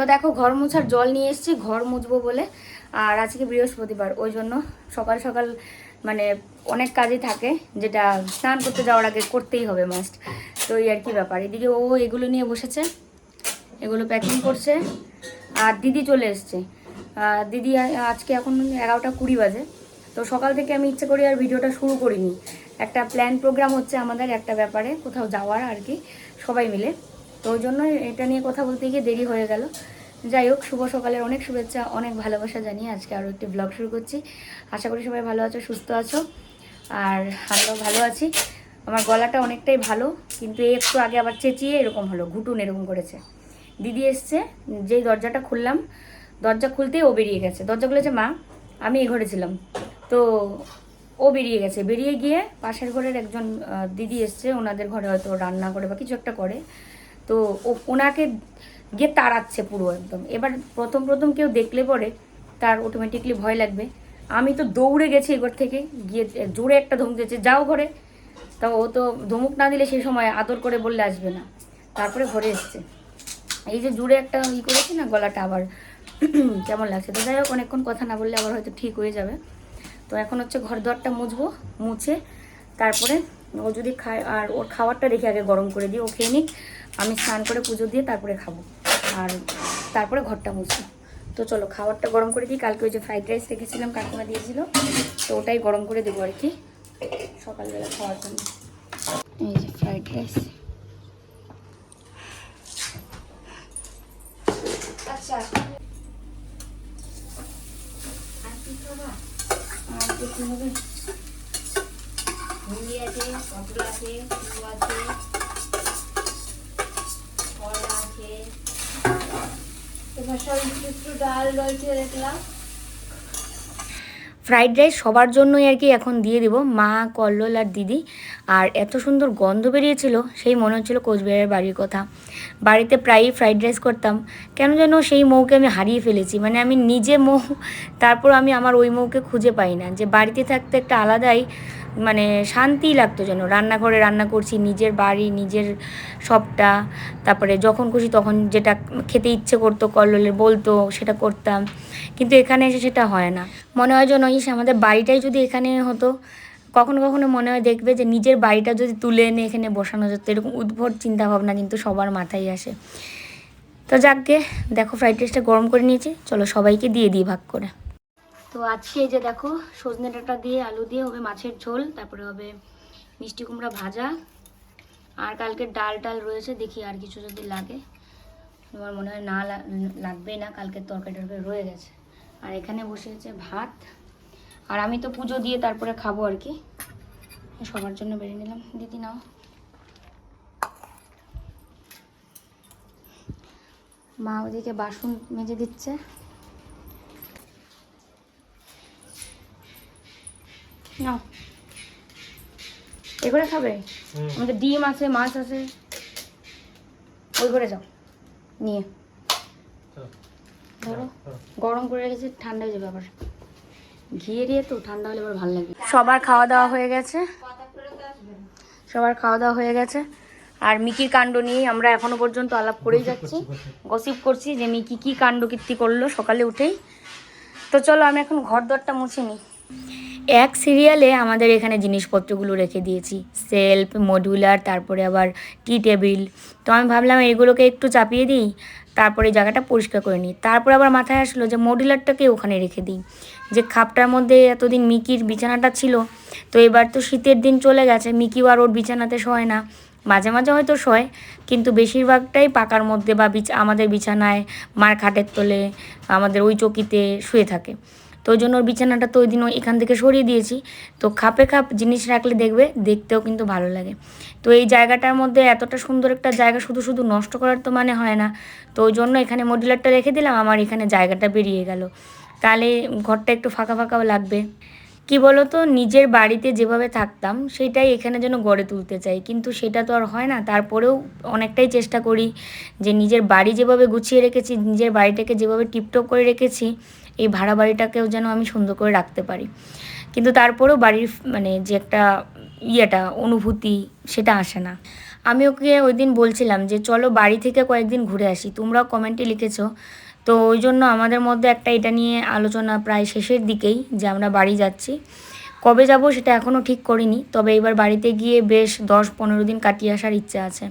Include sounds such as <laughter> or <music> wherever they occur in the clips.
তো দেখো, ঘর মোছার জল নিয়ে এসেছি, ঘর মুছবো বলে। আর আজকে বৃহস্পতিবার, ওই জন্য সকাল সকাল মানে অনেক কাজই থাকে, যেটা স্নান করতে যাওয়ার আগে করতেই হবে মাস্ট তো এই আর কি ব্যাপার। এদিকে ও এগুলো নিয়ে বসেছে, এগুলো প্যাকিং করছে, আর দিদি চলে এসছে। দিদি আজকে এখন এগারোটা কুড়ি বাজে। তো সকাল থেকে আমি ইচ্ছে করি আর ভিডিওটা শুরু করিনি। একটা প্ল্যান প্রোগ্রাম হচ্ছে আমাদের, একটা ব্যাপারে কোথাও যাওয়ার আর কি, সবাই মিলে। তো ওই জন্য এটা নিয়ে কথা বলতে গিয়ে দেরি হয়ে গেল। যাই হোক, শুভ সকালের অনেক শুভেচ্ছা, অনেক ভালোবাসা জানিয়ে আজকে আরও একটি ব্লগ শুরু করছি। আশা করি সবাই ভালো আছো, সুস্থ আছো, আর আমরাও ভালো আছি। আমার গলাটা অনেকটাই ভালো, কিন্তু একটু আগে আবার চেঁচিয়ে এরকম হলো, ঘুটুন এরকম করেছে। দিদি এসছে, যেই দরজাটা খুললাম, দরজা খুলতেই ও বেরিয়ে গেছে। দরজা খুলেছে মা, আমি এই ঘরে ছিলাম। তো ও বেরিয়ে গেছে। বেরিয়ে গিয়ে পাশের ঘরের একজন দিদি এসছে, ওনাদের ঘরে হয়তো রান্না করে বা কিছু একটা করে। তো ওনাকে গিয়ে তাড়াচ্ছে পুরো একদম। এবার প্রথম প্রথম কেউ দেখলে পরে তার অটোমেটিকলি ভয় লাগবে। আমি তো দৌড়ে গেছি এবার থেকে, গিয়ে জোরে একটা ধমক দিয়েছে, যাও ঘরে। তা ও তো ধমক না দিলে সেই সময় আদর করে বললে আসবে না। তারপরে ঘরে এসছে। এই যে জুড়ে একটা ই করেছি না গলাটা আবার <clears throat> কেমন লাগছে? তো যাই হোক, অনেকক্ষণ কথা না বললে আবার হয়তো ঠিক হয়ে যাবে। তো এখন হচ্ছে ঘর দরটা মুছবো, মুছে তারপরে ও যদি খায়, আর ওর খাবারটা রেখে আগে গরম করে দিই, ও খেয়ে নিক। আমি স্নান করে পুজো দিয়ে তারপরে খাব। আর তারপরে ঘরটা মুছবো। তো চলো, খাবারটা গরম করে দিই। কালকে ওই যে ফ্রাইড রাইস রেখেছিলাম, কাকুমা দিয়েছিল। তো ওটাই গরম করে দেবো আর কি সকালবেলা খাওয়ার জন্য। এই যে ফ্রাইড রাইস আচ্ছা আর কি খাবা আর তো কি হবে ভেন্ডি আছে পটল আছে কুমড়ো আছে করলা আছে এবার সব একটু ডাল রয়েছে দেখলাম। ফ্রাইড রাইস সবার জন্যই আর কি এখন দিয়ে দিব, মা, কল্লোল আর দিদি। আর এত সুন্দর গন্ধ বেরিয়েছিল, সেই মনে হচ্ছিল কোচবিহারের বাড়ির কথা। বাড়িতে প্রায়ই ফ্রাইড রাইস করতাম। কেন যেন সেই মৌকে আমি হারিয়ে ফেলেছি মানে আমি নিজে মৌ, তারপর আমি আমার ওই মৌকে খুঁজে পাই না। যে বাড়িতে থাকতে একটা আলাদাই মানে শান্তিই লাগতো যেন, রান্নাঘরে রান্না করছি, নিজের বাড়ি, নিজের সবটা, তারপরে যখন খুশি তখন যেটা খেতে ইচ্ছে করতো, কল্লোলের বলতো, সেটা করতাম। কিন্তু এখানে এসে সেটা হয় না। মনে হয় যেন, ইস, আমাদের বাড়িটাই যদি এখানে হতো, কখনো কখনো মনে হয় দেখবে যে, নিজের বাড়িটা যদি তুলে এনে এখানে বসানো যেত, এরকম উদ্ভট চিন্তাভাবনা কিন্তু সবার মাথায় আসে। তো যাকগে, দেখো ফ্রাইড রাইসটা গরম করে নিয়েছি, চলো সবাইকে দিয়ে দিই ভাগ করে। তো আজকে এই যে দেখো, সজনে ডাঁটা দিয়ে আলু দিয়ে হবে মাছের ঝোল, তারপরে হবে মিষ্টি কুমড়া ভাজা, আর কালকে ডাল টাল রয়েছে, দেখি আর কিছু যদি লাগে। আমার মনে হয় না লাগবে না কালকের তরকারি টরকারি রয়ে গেছে। আর এখানে বসে আছে ভাত। আর আমি তো পুজো দিয়ে তারপরে খাব আর কি। সবার জন্য বেরিয়ে নিলাম। দিদি নাও। মা ওদিকে বাসন মেজে দিচ্ছে। নাও। এ করে খাবে? আমাদের ডিম আছে মাছ আছে। ওই করে যাও। নিয়ে। ধরো গরম করে রেখেছি ঠান্ডা হয়ে যাবে আবার। ঘিয়ে দিয়ে তো ঠান্ডা হলে আবার ভালো লাগবে সবার খাওয়া দাওয়া হয়ে গেছে। সবার খাওয়া দাওয়া হয়ে গেছে। আর মিকির কাণ্ড নিয়ে আমরা এখনও পর্যন্ত আলাপ করেই যাচ্ছি। গসিপ করছি যে মিকি কি কাণ্ড কীর্তি করল সকালে উঠেই। তো চলো আমি এখন ঘর দরটা মুছে নিই। এক সিরিয়ালে আমাদের এখানে জিনিসপত্রগুলো রেখে দিয়েছি। সেলফ মডিউলার তারপরে আবার টি টেবিল। তো আমি ভাবলাম এগুলোকে একটু চাপিয়ে দিই। তারপরে এই জায়গাটা পরিষ্কার করে নিই। তারপর আবার মাথায় আসলো যে মডিউলারটাকে ওখানে রেখে দিই। যে খাপটার মধ্যে এতদিন মিকির বিছানাটা ছিল, তো এবার তো শীতের দিন চলে গেছে, মিকিও আর ওর বিছানাতে শোয় না। মাঝে মাঝে হয়তো শোয়, কিন্তু বেশিরভাগটাই পাকার মধ্যে বা আমাদের বিছানায় মার খাটের তোলে, আমাদের ওই চকিতে শুয়ে থাকে। তো ওই জন্য ওর বিছানাটা তো ওই দিন এখান থেকে সরিয়ে দিয়েছি। তো খাপে খাপ জিনিস রাখলে দেখবে, দেখতেও কিন্তু ভালো লাগে। তো এই জায়গাটার মধ্যে এতটা সুন্দর একটা জায়গা শুধু শুধু নষ্ট করার তো মানে হয় না। তো ওই জন্য এখানে মডিউলারটা রেখে দিলাম, আমার এখানে জায়গাটা বেরিয়ে গেল। তাহলে ঘরটা একটু ফাঁকা ফাঁকাও লাগবে। কি বলতো, নিজের বাড়িতে যেভাবে থাকতাম, সেটাই এখানে যেন গড়ে তুলতে চাই। কিন্তু সেটা তো আর হয় না। তারপরেও অনেকটাই চেষ্টা করি যে নিজের বাড়ি যেভাবে গুছিয়ে রেখেছি, নিজের বাড়িটাকে যেভাবে টিপটপ করে রেখেছি এই ভাড়া বাড়িটাকেও যেন আমি সুন্দর করে রাখতে পারি। কিন্তু তারপরেও বাড়ির মানে যে একটা ইয়েটা, অনুভূতি, সেটা আসে না। আমি ওকে ওই দিন বলছিলাম যে, চলো বাড়ি থেকে কয়েকদিন ঘুরে আসি। তোমরাও কমেন্টে লিখেছো। তো ওই জন্য আমাদের মধ্যে একটা এটা নিয়ে আলোচনা প্রায় শেষের দিকেই যে আমরা বাড়ি যাচ্ছি। কবে যাব সেটা এখনও ঠিক করিনি, তবে এবার বাড়িতে গিয়ে বেশ দশ পনেরো দিন কাটিয়ে আসার ইচ্ছে আছে।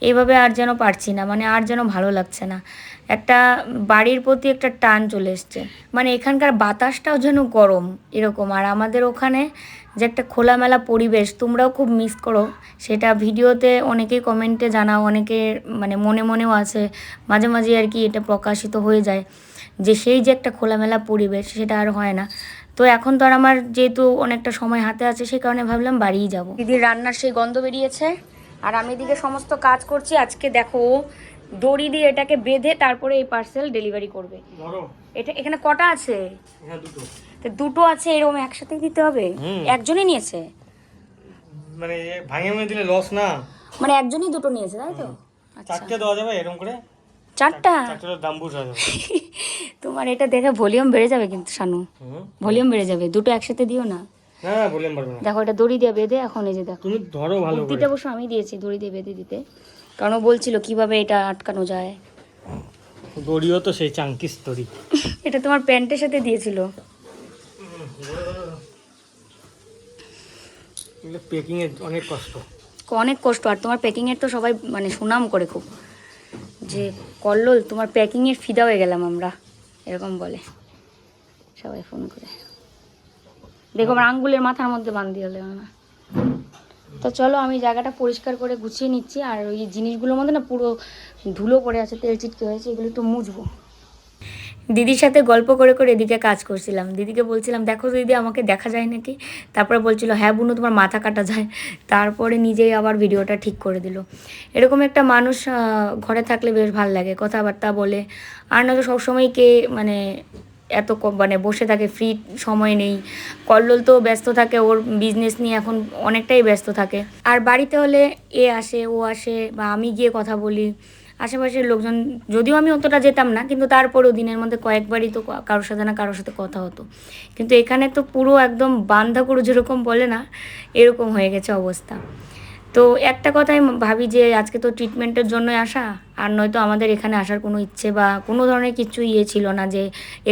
এইভাবে আর যেন পারছি না মানে আর যেন ভালো লাগছে না। একটা বাড়ির প্রতি একটা টান চলে এসছে। মানে এখানকার বাতাসটাও যেন গরম এরকম। আর আমাদের ওখানে যে একটা খোলামেলা পরিবেশ, তোমরাও খুব মিস করো। সেটা ভিডিওতে অনেকেই কমেন্টে জানাও, অনেকে মানে মনে মনেও আছে। মাঝে মাঝে আর কি এটা প্রকাশিত হয়ে যায় যে সেই যে একটা খোলামেলা পরিবেশ, সেটা আর হয় না। তো এখন তো আর আমার যেহেতু অনেকটা সময় হাতে আছে সেই কারণে ভাবলাম বাড়িই যাব। দিদির রান্নার সেই গন্ধ বেরিয়েছে। আর আমি এদিকে সমস্ত কাজ করছি। আজকে দেখো দড়ি দিয়ে এটাকে বেঁধে তারপরে এই পার্সেল ডেলিভারি করবে। এটা এখানে কটা আছে? হ্যাঁ দুটো। তো দুটো আছে এরকম একসাথেই দিতে হবে? একজনই নিয়েছে? মানে ভাঙে ভেঙে দিলে লস না? মানে একজনই দুটো নিয়েছে তাই তো? আচ্ছা। চারটে দেওয়া যাবে এরকম করে? চারটা? চারটের দাম বুঝা যাবে। <laughs> তোমার এটা দেখে ভলিউম বেড়ে যাবে কিন্তু শানু ভলিউম বেড়ে যাবে দুটো একসাথে দিও না। দেখো এটা দড়ি দিয়ে বেঁধে এখন এই যে দেখো। তুমি ধরো ভালো করে। বুদ্ধিটা অবশ্য আমি দিয়েছি দড়ি দিয়ে বেঁধে দিতে। কারণ ও বলছিল কীভাবে এটা আটকানো যায়। দড়িও তো সেই চাঙ্কিস দড়ি এটা তোমার প্যান্টের সাথে দিয়েছিল। পেকিং এর অনেক কষ্ট। অনেক কষ্ট। আর তোমার প্যাকিংয়ের তো সবাই মানে সুনাম করে খুব। যে কল্লোল তোমার প্যাকিংয়ের ফিদা হয়ে গেলাম আমরা। এরকম বলে। সবাই ফোন করে। দেখো আমার আঙ্গুলের মাথার মধ্যে বান্ধি হলে। না তো চলো আমি জায়গাটা পরিষ্কার করে গুছিয়ে নিচ্ছি, আর ওই জিনিসগুলোর মধ্যে না পুরো ধুলো পড়ে আছে, তেল চিটকে হয়েছে, এগুলো একটু মুছবো। দিদির সাথে গল্প করে করে এদিকে কাজ করছিলাম। দিদিকে বলছিলাম, দেখো দিদি, আমাকে দেখা যায় নাকি? তারপরে বলছিল হ্যাঁ বুনু, তোমার মাথা কাটা যায়। তারপরে নিজেই আবার ভিডিওটা ঠিক করে দিল। এরকম একটা মানুষ ঘরে থাকলে বেশ ভালো লাগে। কথাবার্তা বলে। আর নয়তো সবসময় কে মানে এত মানে বসে থাকে ফ্রি সময় নেই। কল্লোল তো ব্যস্ত থাকে, ওর বিজনেস নিয়ে এখন অনেকটাই ব্যস্ত থাকে। আর বাড়িতে হলে এ আসে, ও আসে, বা আমি গিয়ে কথা বলি। আশেপাশের লোকজন, যদিও আমি অতটা যেতাম না, কিন্তু তারপরেও দিনের মধ্যে কয়েকবারই তো কারোর সাথে না কারোর সাথে কথা হতো। কিন্তু এখানে তো পুরো একদম বান্ধা করে যেরকম বলে না, এরকম হয়ে গেছে অবস্থা। তো একটা কথাই ভাবি যে আজকে তো ট্রিটমেন্টের জন্যই আসা, আর নয়তো আমাদের এখানে আসার কোনো ইচ্ছে বা কোনো ধরনের কিছু ইয়ে ছিল না যে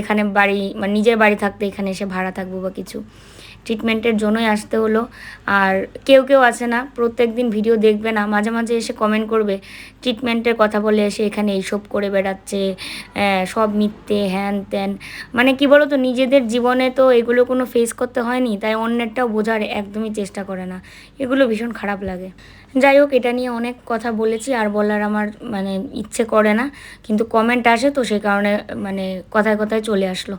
এখানে বাড়ি মানে নিজের বাড়ি থাকতে এখানে এসে ভাড়া থাকব বা কিছু। ট্রিটমেন্টের জন্যই আসতে হলো। আর কেউ কেউ আছে না, প্রত্যেক দিন ভিডিও দেখবে না, মাঝে মাঝে এসে কমেন্ট করবে ট্রিটমেন্টের কথা বলে এসে এখানে এইসব করে বেড়াচ্ছে সব মিথ্যে, হ্যান ত্যান। মানে কি বলো তো নিজেদের জীবনে তো এগুলো কোনো ফেস করতে হয়নি, তাই অন্যেরটাও বোঝার একদমই চেষ্টা করে না। এগুলো ভীষণ খারাপ লাগে। যাই হোক, এটা নিয়ে অনেক কথা বলেছি, আর বলার আমার মানে ইচ্ছে করে না, কিন্তু কমেন্ট আসে তো সেই কারণে মানে কথায় কথায় চলে আসলো।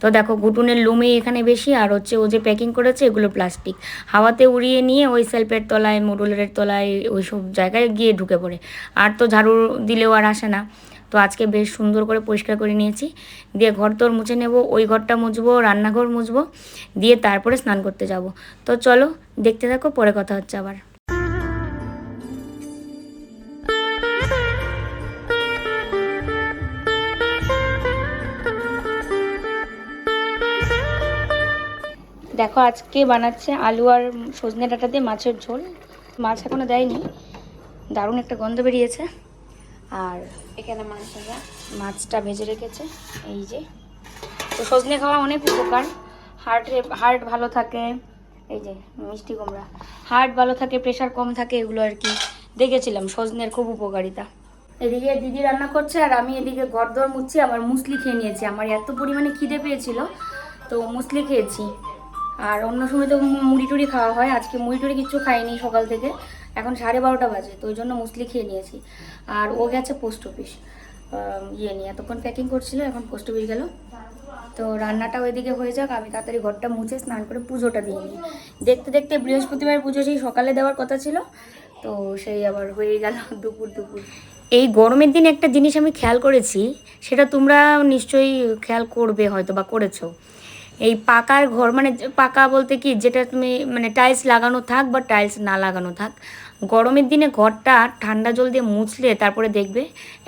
তো দেখো ঘুটুনের লুমি এখানে বেশি, আর হচ্ছে ও যে প্যাকিং করেছে এগুলো প্লাস্টিক হাওয়াতে উড়িয়ে নিয়ে ওই সেলফের তলায় মোডুলের তলায়, ওই সব জায়গায় গিয়ে ঢুকে পড়ে। আর তো ঝাড়ু দিলেও আর আসে না। তো আজকে বেশ সুন্দর করে পরিষ্কার করে নিয়েছি। দিয়ে ঘর তোর মুছে নেব, ওই ঘরটা মুছবো, রান্নাঘর মুছবো, দিয়ে তারপরে স্নান করতে যাব। তো চলো, দেখতে থাকো, পরে কথা হচ্ছে আবার। দেখো আজকে বানাচ্ছে আলু আর সজনে ডাঁটা দিয়ে মাছের ঝোল। মাছ এখনও দেয়নি। দারুণ একটা গন্ধ বেরিয়েছে। আর এখানে মাংসটা মাছটা ভেজে রেখেছে। এই যে, তো সজনে খাওয়া অনেক উপকার। হার্টে হার্ট ভালো থাকে। এই যে, মিষ্টি কুমড়া। হার্ট ভালো থাকে প্রেশার কম থাকে, এগুলো আর কি। দেখেছিলাম সজনের খুব উপকারিতা। এদিকে দিদি রান্না করছে আর আমি এদিকে গরদর মুছছি, আবার মুসলি খেয়ে নিয়েছি। আমার এত পরিমাণে খিদে পেয়েছিল, তো মুসলি খেয়েছি। আর অন্য সময় তো মুড়ি টুড়ি খাওয়া হয়। আজকে মুড়ি টুড়ি কিচ্ছু খাইনি সকাল থেকে। এখন সাড়ে বারোটা বাজে, তো ওই জন্য মুসলি খেয়ে নিয়েছি। আর ও গেছে পোস্ট অফিস ইয়ে নিয়ে। এতক্ষণ প্যাকিং করছিল, এখন পোস্ট অফিস গেল। তো রান্নাটা ওইদিকে হয়ে যাক। আমি তাড়াতাড়ি ঘরটা মুছে স্নান করে পুজোটা দিয়ে নিই। দেখতে দেখতে বৃহস্পতিবার পুজো, সেই সকালে দেওয়ার কথা ছিল। তো সেই আবার হয়ে গেল <laughs> দুপুর দুপুর। এই গরমের দিনে একটা জিনিস আমি খেয়াল করেছি, সেটা তোমরা নিশ্চয়ই খেয়াল করবে হয়তো বা করেছ। এই পাকার ঘর মানে পাকা বলতে কি, যেটা তুমি মানে টাইলস লাগানো থাক বা টাইলস না লাগানো থাক, গরমের দিনে ঘরটা ঠান্ডা জল দিয়ে মুছলে তারপরে দেখবে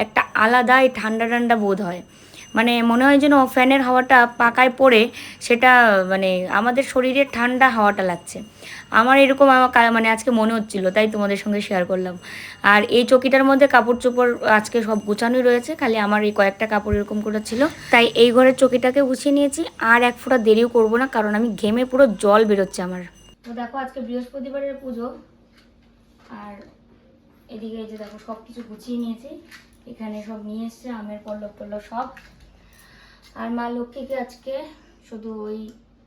একটা আলাদাই ঠান্ডা ঠান্ডা বোধ হয়। মানে মনে হয় যেন ফ্যানের হাওয়াটা পাকায় পড়ে, সেটা মানে আমাদের শরীরে ঠান্ডা হাওয়াটা লাগছে। আমার এরকম আমার মানে আজকে মনে হচ্ছিল, তাই তোমাদের সঙ্গে শেয়ার করলাম। আর এই চকিটার মধ্যে কাপড় চোপড় আজকে সব গুছানোই রয়েছে, খালি আমার এই কয়েকটা কাপড় এরকম করে ছিল। তাই এই ঘরের চকিটাকে গুছিয়ে নিয়েছি, আর এক ফোঁটা দেরিও করব না, কারণ আমি ঘেমে পুরো জল বেরোচ্ছে আমার। তো দেখো, আজকে বৃহস্পতিবারের পুজো, আর এদিকে এই যে দেখো সব কিছু গুছিয়ে নিয়েছি। এখানে সব নিয়ে এসছে, আমের পল্লব টল্লব সব। আর মা লক্ষ্মীকে আজকে শুধু ওই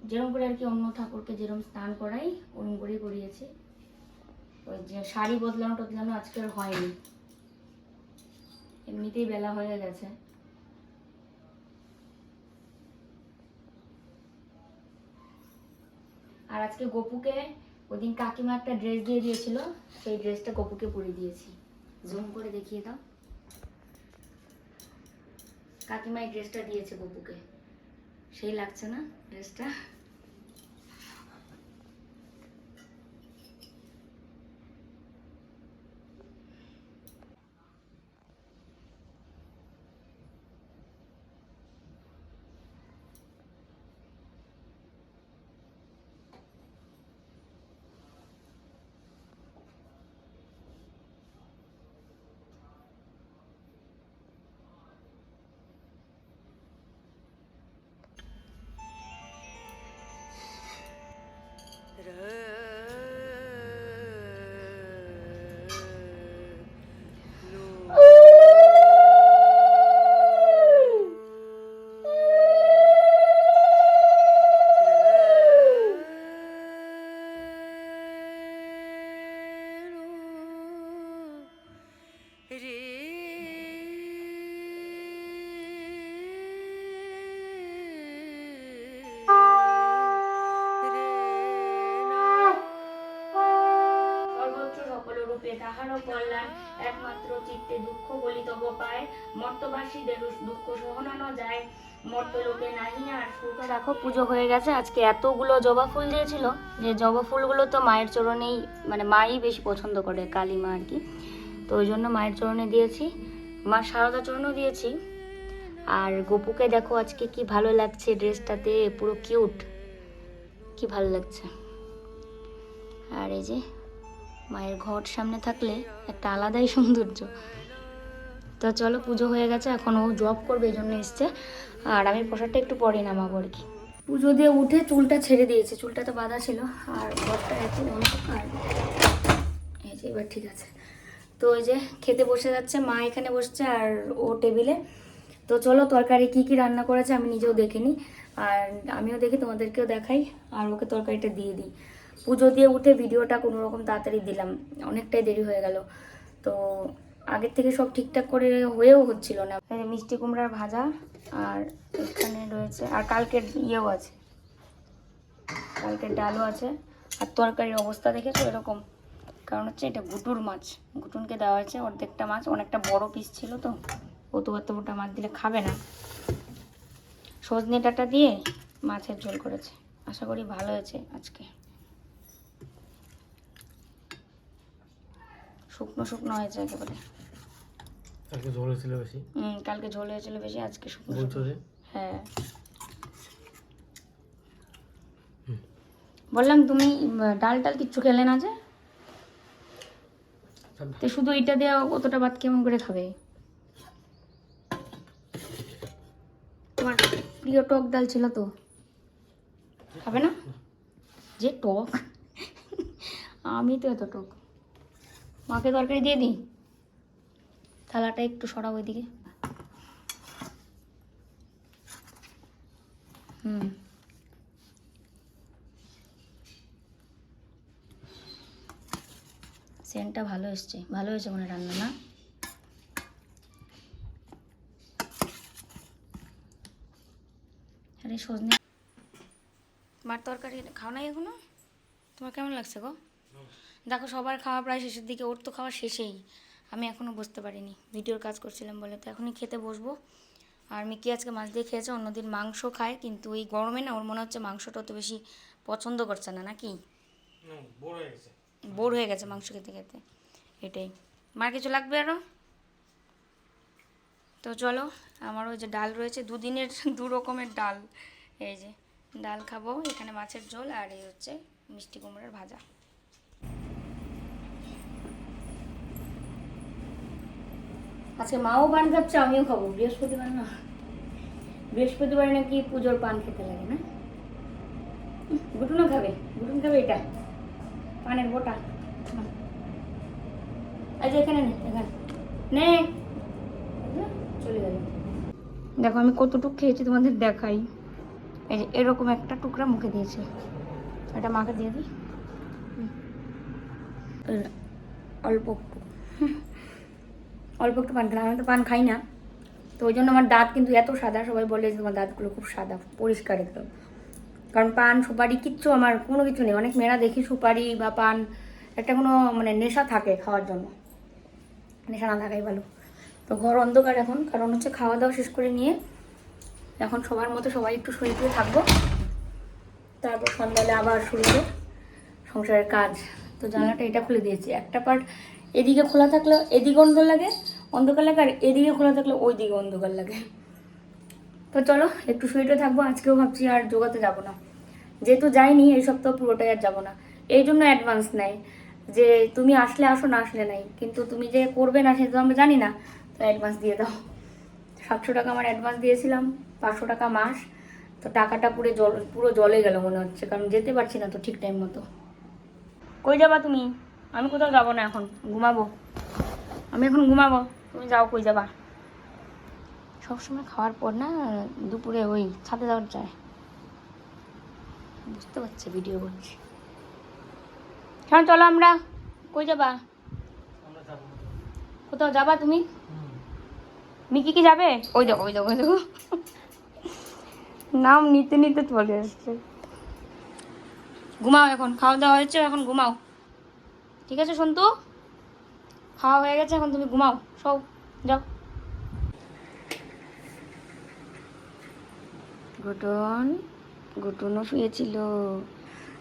যেরম করে আর কি অন্য ঠাকুরকে যেরম স্নান করাই, ওরম করেই করিয়েছি। ওই যে শাড়ি বদলানো টদলানো আজকে আর হয়নি। এমনিতেই বেলা হয়ে গেছে। আর আজকে গপুকে, ওদিন কাকিমা একটা ড্রেস দিয়ে দিয়েছিল, সেই ড্রেসটা গপুকে পরিয়ে দিয়েছি। জুম করে দেখিয়ে দাও। কাকিমা এই ড্রেসটা দিয়েছে বপুকে সেই লাগছে না ড্রেসটা Rö. দেখো পুজো হয়ে গেছে। আজকে এতগুলো জবা ফুল দিয়েছিল যে জবা ফুলগুলো তো মায়ের চরণেই মানে মাই বেশি পছন্দ করে কালী মা আর কি। তো ওই জন্য মায়ের চরণে দিয়েছি। মা সারদা চরণও দিয়েছি। আর গপুকে দেখো আজকে কি ভালো লাগছে ড্রেসটাতে, পুরো কিউট। কি ভালো লাগছে। আর এই যে, মায়ের ঘর সামনে থাকলে একটা আলাদাই সৌন্দর্য। তো চলো পুজো হয়ে গেছে, এখন ও জব করবে, এই জন্য এসছে। আর আমি প্রসাদটা একটু পরে নামাবো আর কি। পুজো দিয়ে উঠে চুলটা ছেড়ে দিয়েছে, চুলটা তো বাঁধা ছিল, আর ঘরটা এত অন্ধকার। এই যে, এবার ঠিক আছে। তো ওই যে, খেতে বসে যাচ্ছে, মা এখানে বসছে আর ও টেবিলে। তো চলো, তরকারি কি কি রান্না করেছে আমি নিজেও দেখিনি আর আমিও দেখি, তোমাদেরকেও দেখাই, আর ওকে তরকারিটা দিয়ে দিই। পুজো দিয়ে উঠে ভিডিওটা কোনো রকম তাড়াতাড়ি দিলাম, অনেকটাই দেরি হয়ে গেল। তো আগের থেকে সব ঠিকঠাক করে হয়েও হচ্ছিল না। মিষ্টি কুমড়ার ভাজা আর এখানে রয়েছে, আর কালকের ইয়েও আছে। কালকের ডালও আছে। আর তরকারির অবস্থা দেখেছ এরকম? কারণ হচ্ছে এটা গুটুর মাছ। গুটুনকে দেওয়া হয়েছে অর্ধেকটা মাছ, অনেকটা বড় পিস ছিল তো। ও তো এত মোটা মাছ দিলে খাবে না। সজনে ডাঁটা দিয়ে মাছের ঝোল করেছে। আশা করি ভালো হয়েছে আজকে। শুকনো শুকনো হয়েছে একেবারে। কালকে ঝোল ছিল বেশি? হুম কালকে ঝোল হয়েছিল বেশি আজকে শুকনো বলছো যে? হ্যাঁ। বললাম তুমি ডাল টাল কিচ্ছু খেলে না যে? তো শুধু এটা দিয়ে অতটা ভাত কেমন করে খাবে? তোমার প্রিয় টক ডাল ছিল তো? খাবে না? যে টক? আমি তো এত টক। মাকে তরকারি দিয়ে দিই। থালাটা একটু সরাও ওইদিকে। হুম। সেন্টটা ভালো এসছে। ভালো হয়েছে মনে রান্না, না? আরে সজনে মার তরকারি খাও নাই এখনও? তোমার কেমন লাগছে গো? দেখো সবার খাওয়া প্রায় শেষের দিকে ওর তো খাওয়া শেষেই। আমি এখনও বুঝতে পারিনি। ভিডিওর কাজ করছিলাম বলে তো এখনই খেতে বসবো। আর মিকি আজকে মাছ দিয়ে খেয়েছে অন্যদিন মাংস খায় কিন্তু এই গরমে না ওর মনে হচ্ছে মাংসটা অত বেশি পছন্দ করছে না নাকি? হয়ে বোর হয়ে গেছে মাংস খেতে খেতে। এটাই। মার কিছু লাগবে আরও তো চলো আমার ওই যে ডাল রয়েছে দুদিনের <laughs> দু রকমের ডাল। এই যে ডাল খাব এখানে মাছের ঝোল আর এই হচ্ছে মিষ্টি কুমড়োর ভাজা। আজকে মাও পান খাচ্ছে, আমিও খাব। বৃহস্পতিবার না, বৃহস্পতিবার নাকি পুজোর পান খেতে লাগে না? গুটুনও খাবে? গুটুন খাবে এটা? পানের বোটা। এই এখানে নে এখানে। নে। চলে গেল। দেখো, আমি কতটুকু খেয়েছি তোমাদের দেখাই। এই যে এরকম একটা টুকরা মুখে দিয়েছে। এটা মাকে দিয়ে দিই। অল্প। অল্প একটু পান খেলাম আমি তো পান খাই না। তো ওই জন্য আমার দাঁত কিন্তু এত সাদা, সবাই বলে যে তোমার দাঁতগুলো খুব সাদা, পরিষ্কার একদম। কারণ পান, সুপারি কিচ্ছু আমার কোনো কিছু নেই। অনেক মেয়েরা দেখি সুপারি বা পান, একটা কোনো মানে নেশা থাকে খাওয়ার জন্য। নেশা না থাকাই ভালো। তো ঘর অন্ধকার এখন, কারণ হচ্ছে খাওয়া দাওয়া শেষ করে নিয়ে এখন সবার মতো সবাই একটু শুয়ে শুয়ে থাকব। তারপর সন্ধ্যালে আবার শুরু হবে সংসারের কাজ। তো জানলাটা এটা খুলে দিয়েছি। একটা পার্ট এদিকে খোলা থাকলে এদিকে অন্ধ লাগে অন্ধকার লাগে আর এদিকে খোলা থাকলে ওই দিকে অন্ধকার লাগে। তো চলো, একটু শুয়েটে থাকব, আজকেও ভাবছি আর যোগাতে যাব না। যেহেতু যাইনি, এই সপ্তাহ পুরোটাই আর যাব না। এই জন্য অ্যাডভান্স নেয় যে তুমি আসলে আসো, না আসলে নাই। কিন্তু তুমি যে করবে না, সেটা তো আমরা জানি না। তো অ্যাডভান্স দিয়ে দাও। সাতশো টাকা আমার অ্যাডভান্স দিয়েছিলাম, পাঁচশো টাকা মাস। তো টাকাটা পুরো জল, পুরো জলে গেল মনে হচ্ছে, কারণ যেতে পারছি না তো ঠিক টাইম মতো। কই যাবা তুমি? আমি কোথাও যাব না এখন, ঘুমাবো। আমি এখন ঘুমাবো। তুমি যাও, কই যাবা? সবসময় খাওয়ার পর না, দুপুরে ওই ছাদে যাওয়ার যায়। বুঝতে পারছি ভিডিও করছি। হ্যাঁ চলো আমরা। কই যাবা? কোথাও যাবা তুমি। মিকি কি যাবে? ওই দেখো ওই দেখো ওই দেখো। নাম নিতে নিতে চলে আসছে। ঘুমাও এখন, খাওয়া দাওয়া হয়েছে, এখন ঘুমাও। ঠিক আছে, সন্তু? খাওয়া হয়ে গেছে, এখন তুমি ঘুমাও। সব যাও। ঘটন, ঘটনও শুয়েছিল।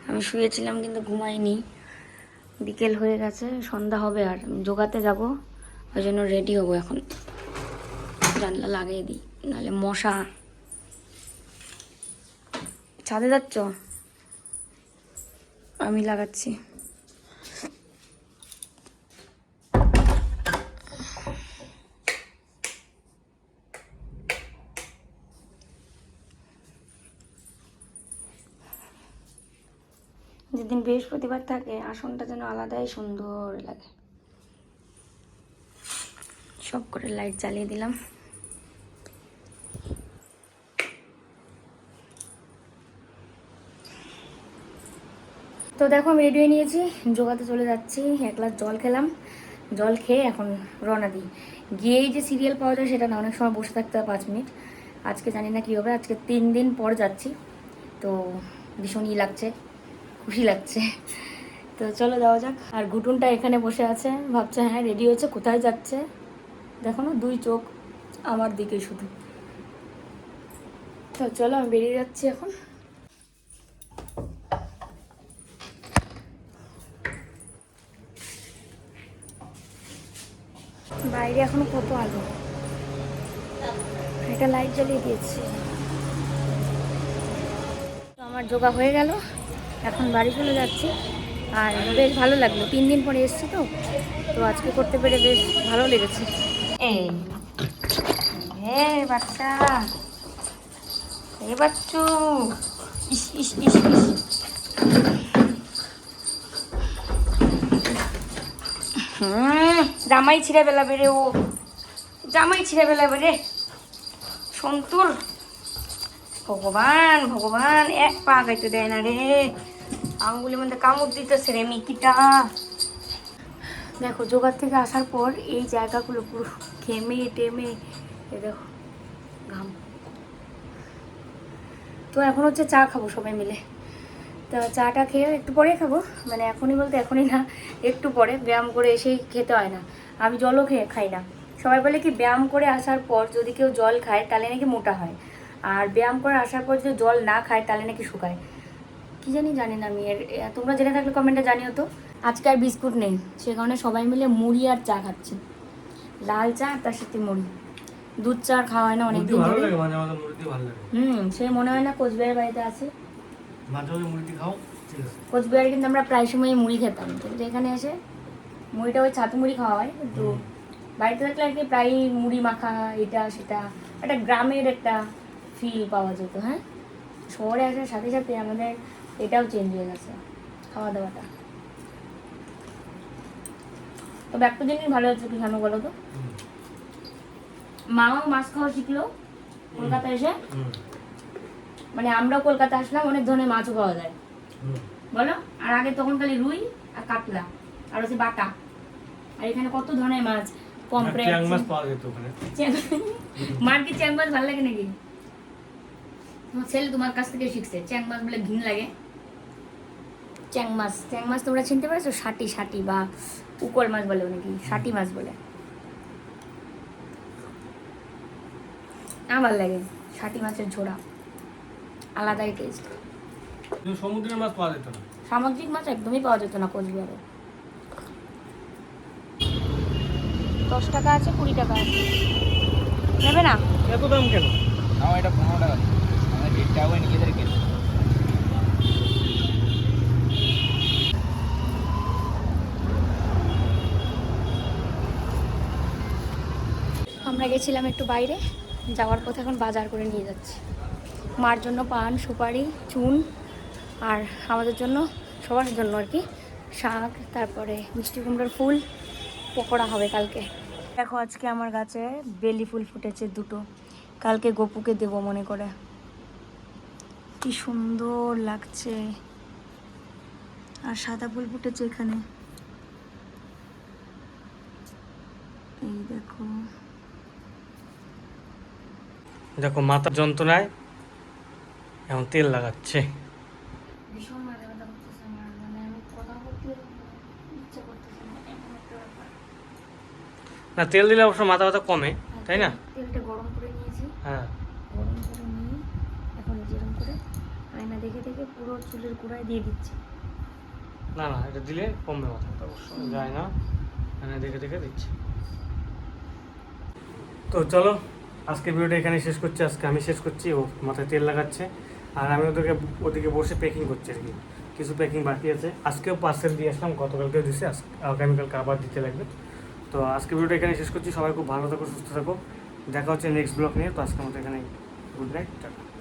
আমি শুয়েছিলাম কিন্তু ঘুমাইনি। বিকেল হয়ে গেছে, সন্ধ্যা হবে আর। জোগাতে যাব, ওই জন্য রেডি হব এখন। জানলা লাগিয়ে দিই, নাহলে মশা। ছাদে যাচ্ছ? আমি লাগাচ্ছি। বৃহস্পতিবার থাকে, আসনটা যেন আলাদাই সুন্দর লাগে। সব করে লাইট জ্বালিয়ে দিলাম। তো দেখো আমি রেডি হয়ে নিয়েছি যোগাতে চলে যাচ্ছি, এক গ্লাস জল খেলাম। জল খেয়ে এখন রওনা দিই। গিয়েই যে সিরিয়াল পাওয়া যায় সেটা না, অনেক সময় বসে থাকতে হয় পাঁচ মিনিট। আজকে জানি না কী হবে, আজকে তিন দিন পর যাচ্ছি। তো ভীষণ ই লাগছে। খুশি লাগছে। তো চলো যাওয়া যাক। আর ঘুটুনটা এখানে বসে আছে। ভাবছে হ্যাঁ রেডি হয়েছে, কোথায় যাচ্ছে? দেখো না, দুই চোখ আমার দিকে শুধু। তো চলো, আমি বেরিয়ে যাচ্ছি এখন। বাইরে এখনও কত আলো। একটা লাইট জ্বালিয়ে দিয়েছি। আমার যোগা হয়ে গেল। এখন বাড়ি চলে যাচ্ছি। আর বেশ ভালো লাগল। তিন দিন পরে এসেছি তো। তো আজকে করতে পেরে বেশ ভালো লেগেছে। ইস ইস ইস জামাই ছিঁড়ে বেলাবে রে ও। জামাই ছিঁড়ে বেলাবে রে। সন্তুর ভগবান ভগবান। এক পা গাইতে দেয় না রে। আঙ্গুলের মধ্যে কামড় দিতেছে রে মিকিটা। দেখো, জোগাড় থেকে আসার পর এই জায়গাগুলো পুরো ঘেমে টেমে দেখো, ঘাম। তো এখন হচ্ছে চা খাব সবাই মিলে। তো চাটা খেয়ে একটু পরে খাব। মানে এখনই বলতে এখনই না, একটু পরে ব্যায়াম করে এসেই খেতে হয় না। আমি জলও খেয়ে খাই না। সবাই বলে কি, ব্যায়াম করে আসার পর যদি কেউ জল খায় তাহলে নাকি মোটা হয়। আর ব্যায়াম করে আসার পর যদি জল না খায় তাহলে নাকি শুকায়। কি জানি জানি না আমি এর এ, তোমরা জেনে থাকলে কমেন্টে জানিও তো। আজকে আর বিস্কুট নেই সে কারণে সবাই মিলে মুড়ি আর চা খাচ্ছি। লাল চা আর তার সাথে মুড়ি। দুধ চা খাওয়া হয় না অনেক দিন ভালো ধরে লাগে মাঝে মাঝে মুড়ি ভালো লাগে। হুম সে মনে হয় না কোচবিহারের বাড়িতে আছে। মাঝে মাঝে মুড়ি খাও ঠিক আছে। কোচবিহারে কিন্তু আমরা প্রায় সময় মুড়ি খেতাম। কিন্তু এখানে এসে মুড়িটা ওই ছাতু মুড়ি খাওয়া হয়। কিন্তু বাড়িতে থাকলে আর কি প্রায় মুড়ি মাখা এটা সেটা একটা গ্রামের একটা ফিল পাওয়া যেত হ্যাঁ? শহরে আসার সাথে সাথে আমাদের এটাও চেঞ্জ হয়ে গেছে খাওয়া দাওয়াটা তবে একটা জিনিস ভালো হচ্ছে কি জানো বলো তো। মাও মাছ খাওয়া শিখলো কলকাতায় এসে। মানে আমরাও কলকাতা আসলাম অনেক ধরনের মাছও পাওয়া যায়। বলো? আর আগে তখন খালি রুই আর কাতলা আর হচ্ছে বাটা। আর এখানে কত ধরনের মাছ আর পমপ্লেট মাছ পাওয়া যেত ওখানে। মার চ্যাং মাছ ভালো লাগে নাকি? তোমার ছেলে তোমার কাছ থেকে শিখছে চ্যাং মাছ বলে ঘিন লাগে। চ্যাং মাছ। চ্যাং মাছ তোমরা চিনতে পারছ? ষাটি ষাটি বা উকল মাছ বলে নাকি ষাটি মাছ বলে। আমার লাগে ষাটি মাছের ঝোড়া। আলাদাই টেস্ট সমুদ্রের মাছ পাওয়া যেত না। সামুদ্রিক মাছ একদমই পাওয়া যেত না কোচবিহারে। দশ টাকা আছে কুড়ি টাকা আছে। নেবে না? এত দাম কেন? নাও এটা পনেরো টাকা। আমাদের ডেটটা আমরা গেছিলাম একটু বাইরে, যাওয়ার পথে এখন বাজার করে নিয়ে যাচ্ছি। মার জন্য পান, সুপারি, চুন আর আমাদের জন্য, সবার জন্য আর কি, শাক, তারপরে মিষ্টি কুমড়োর ফুল, পকোড়া হবে কালকে। দেখো, আজকে আমার গাছে বেলি ফুল ফুটেছে দুটো। কালকে গপুকে দেবো মনে করে। কি সুন্দর লাগছে। আর সাদা ফুল ফুটেছে এখানে। এই দেখো। দেখো মাথা যন্ত্রণায় এখন তেল লাগাচ্ছে। মানে না তেল দিলে অবশ্য মাথা ব্যথা কমে তাই না? তেলটা গরম করে নিয়েছি। হ্যাঁ। গরম করে নিয়ে এখন যেরকম করে আয়না দেখে দেখে পুরো চুলের গোড়ায় দিয়ে দিচ্ছি। না না এটা দিলে কমবে মাথা ব্যথা অবশ্য যায় না দেখে দেখে দিচ্ছি। তো চলো আজকে ভিডিওটা এখানে শেষ করছি। আজকে আমি শেষ করছি। ও মাথায় তেল লাগাচ্ছে। আর আমি ওদেরকে, ওদিকে বসে প্যাকিং করছি আর কি। কিছু প্যাকিং বাকি আছে। আজকেও পার্সেল দিয়ে আসলাম। গতকালকেও দিছে। আগামীকালকে আবার দিতে লাগবে। তো আজকে ভিডিওটা এখানে শেষ করছি। সবাই খুব ভালো থাকো, সুস্থ থাকো। দেখা হচ্ছে নেক্সট ব্লগ নিয়ে। তো আজকের মতো এখানে গুড নাইট টাটা।